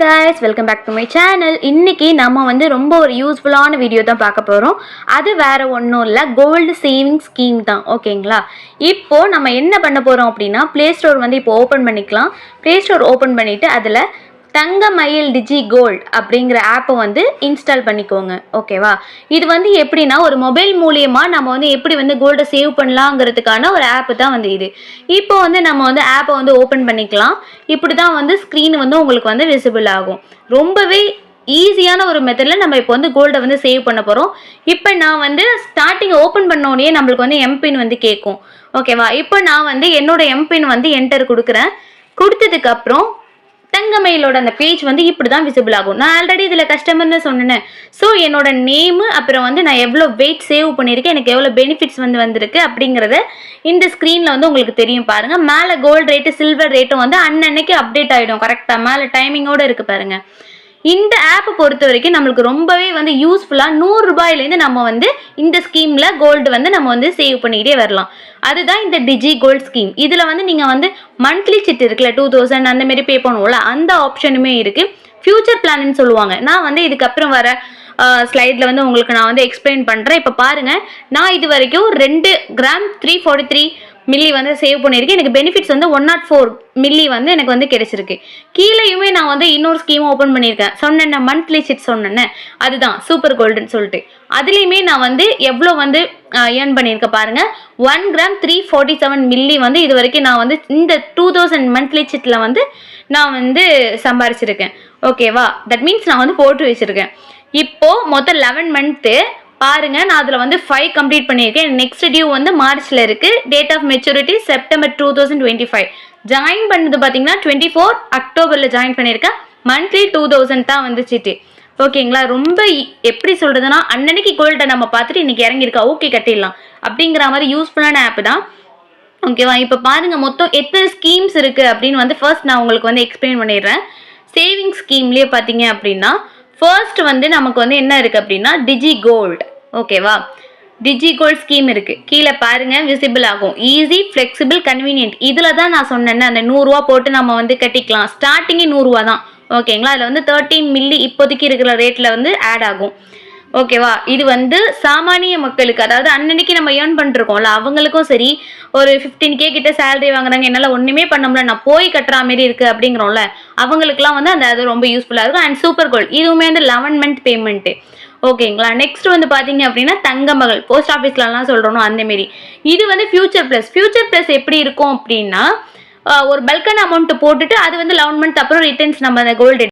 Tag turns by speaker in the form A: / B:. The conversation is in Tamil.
A: Guys welcome back to my channel இன்னைக்கு நம்ம வந்து ரொம்ப ஒரு யூஸ்ஃபுல்லான வீடியோ தான் பார்க்க போகிறோம் அது வேற ஒன்றும் இல்லை கோல்டு சேவிங் ஸ்கீம் தான் ஓகேங்களா? இப்போ நம்ம என்ன பண்ண போகிறோம் அப்படின்னா ப்ளே ஸ்டோர் வந்து இப்போ ஓப்பன் பண்ணிக்கலாம். ப்ளே ஸ்டோர் ஓப்பன் பண்ணிவிட்டு அதில் தங்க மயில் டிஜி கோல்ட் அப்படிங்கிற ஆப்பை வந்து இன்ஸ்டால் பண்ணிக்கோங்க ஓகேவா? இது வந்து எப்படின்னா ஒரு மொபைல் மூலியமாக நம்ம வந்து எப்படி வந்து கோல்டை சேவ் பண்ணலாங்கிறதுக்கான ஒரு ஆப் தான் வந்து இது. இப்போ வந்து நம்ம வந்து ஆப்பை வந்து ஓப்பன் பண்ணிக்கலாம். இப்படி தான் வந்து ஸ்க்ரீன் வந்து உங்களுக்கு வந்து விசிபிள் ஆகும். ரொம்பவே ஈஸியான ஒரு மெத்தடில் நம்ம இப்போ வந்து கோல்டை வந்து சேவ் பண்ண போகிறோம் இப்போ நான் வந்து ஸ்டார்டிங் ஓப்பன் பண்ண உடனே நம்மளுக்கு வந்து எம்பின் வந்து கேட்கும். ஓகேவா? இப்போ நான் வந்து என்னோட எம்பின் வந்து என்டர் கொடுக்குறேன். கொடுத்ததுக்கப்புறம் தங்கமயிலோட அந்த பேஜ் வந்து இப்படி தான் விசிபிள் ஆகும். நான் ஆல்ரெடி இதில் கஸ்டமர்னு சொன்னேன். ஸோ என்னோட நேமு அப்புறம் வந்து நான் எவ்வளோ வெயிட் சேவ் பண்ணியிருக்கேன் எனக்கு எவ்வளோ பெனிஃபிட்ஸ் வந்து வந்திருக்கு அப்படிங்கிறத இந்த ஸ்க்ரீனில் வந்து உங்களுக்கு தெரியும் பாருங்கள் மேலே கோல்டு ரேட்டு சில்வர் ரேட்டும் வந்து அன்னன்னைக்கு அப்டேட் ஆகிடும் கரெக்டாக மேலே டைமிங்கோடு இருக்குது பாருங்கள் இந்த ஆப்பை பொறுத்த வரைக்கும் நம்மளுக்கு ரொம்பவே வந்து யூஸ்ஃபுல்லாக நூறு ரூபாயிலேருந்து நம்ம வந்து இந்த ஸ்கீமில் கோல்டு வந்து நம்ம வந்து சேவ் பண்ணிக்கிட்டே வரலாம். அதுதான் இந்த டிஜி கோல்ட் ஸ்கீம் இதில் வந்து நீங்கள் வந்து மந்த்லி சிட் இருக்குல்ல டூ தௌசண்ட் அந்த மாதிரி பே பண்ணுவோம்ல அந்த ஆப்ஷனுமே இருக்குது ஃப்யூச்சர் பிளான்னு சொல்லுவாங்க. நான் வந்து இதுக்கப்புறம் வர ஸ்லைடில் வந்து உங்களுக்கு நான் வந்து எக்ஸ்பிளைன் பண்ணுறேன் இப்போ பாருங்கள் நான் இது வரைக்கும் ரெண்டு gram three forty three milli வந்து சேவ் பண்ணியிருக்கேன் எனக்கு பெனிஃபிட்ஸ் வந்து ஒன் நாட் ஃபோர் மில்லி வந்து எனக்கு வந்து கிடைச்சிருக்கு. கீழேயுமே நான் வந்து இன்னொரு ஸ்கீம் ஓப்பன் பண்ணியிருக்கேன். சொன்னேன் மந்த்லி சிட் சொன்னேன்னு அதுதான் சூப்பர் கோல்டுன்னு சொல்லிட்டு. அதுலேயுமே நான் வந்து எவ்வளோ வந்து ஏர்ன் பண்ணியிருக்கேன் பாருங்க. One gram three forty seven milli வந்து இது வரைக்கும் நான் வந்து இந்த டூ தௌசண்ட் மந்த்லி சிட்டில் வந்து நான் வந்து சம்பாரிச்சிருக்கேன். ஓகேவா தட் மீன்ஸ் நான் வந்து போட்டு வச்சுருக்கேன். இப்போது மொத்தம் லெவன் மந்த்து பாருங்க நான் அதில் வந்து ஃபைவ் கம்ப்ளீட் பண்ணியிருக்கேன். நெக்ஸ்ட் டியூ வந்து மார்ச்சில் இருக்கு. Date of maturity September two thousand twenty five join பண்ணது பார்த்தீங்கன்னா டுவெண்ட்டி ஃபோர் அக்டோபரில் ஜாயின் பண்ணியிருக்கேன். மந்த்லி டூ தௌசண்ட் தான் வந்துச்சுட்டு. ஓகேங்களா? ரொம்ப எப்படி சொல்றதுன்னா அன்னன்னைக்கு கோல்டை நம்ம பார்த்துட்டு இன்னைக்கு இறங்கியிருக்கா ஓகே கட்டிடலாம். அப்படிங்கிற மாதிரி யூஸ்ஃபுல்லான ஆப் தான். ஓகேவா இப்போ பாருங்க மொத்தம் எத்தனை ஸ்கீம்ஸ் இருக்கு அப்படின்னு வந்து ஃபர்ஸ்ட் நான் உங்களுக்கு வந்து எக்ஸ்பிளைன் பண்ணிடுறேன். சேவிங்ஸ் ஸ்கீம்லேயே பார்த்தீங்க அப்படின்னா ஃபர்ஸ்ட் வந்து நமக்கு வந்து என்ன இருக்குது அப்படின்னா டிஜி கோல்டு ஓகேவா டிஜி கோல்ட் ஸ்கீம் இருக்குது கீழே பாருங்கள் விசிபிள் ஆகும். ஈஸி ஃப்ளெக்சிபிள் கன்வீனியன்ட் இதில் தான் நான் சொன்னேன் அந்த நூறுரூவா போட்டு நம்ம வந்து கட்டிக்கலாம். ஸ்டார்டிங்கே நூறுரூவா தான். ஓகேங்களா அதில் வந்து தேர்ட்டீன் மில்லி இப்போதைக்கு இருக்கிற ரேட்டில் வந்து ஆட் ஆகும். ஓகேவா இது வந்து சாமானிய மக்களுக்கு அதாவது அன்னன்னைக்கு நம்ம ஏர்ன் பண்ணிருக்கோம்ல அவங்களுக்கும் சரி ஒரு ஃபிஃப்டீன் கே கிட்ட சேலரி வாங்குறாங்க என்னால் ஒன்றுமே பண்ண முடியல நான் போய் கட்டுற மாதிரி இருக்குது அப்படிங்கிறோம்ல அவங்களுக்குலாம் வந்து அந்த அது ரொம்ப யூஸ்ஃபுல்லாக இருக்கும். அண்ட் சூப்பர் கோல்ட் இதுவுமே வந்து லெவன் மந்த் பேமெண்ட்டு ஓகேங்களா நெக்ஸ்ட் வந்து பார்த்தீங்க அப்படின்னா தங்க மகள் போஸ்ட் ஆஃபீஸ்லலாம் சொல்கிறோம் அந்த மாரி. இது வந்து ஃபியூச்சர் ப்ளஸ் ஃபியூச்சர் ப்ளஸ் எப்படி இருக்கும் அப்படின்னா ஒரு பல்கான அமௌண்ட் போட்டுட்டு அது வந்து லெவன் மந்த் அப்புறம் ரிட்டர்ன்ஸ் நம்ம அந்த கோல்டு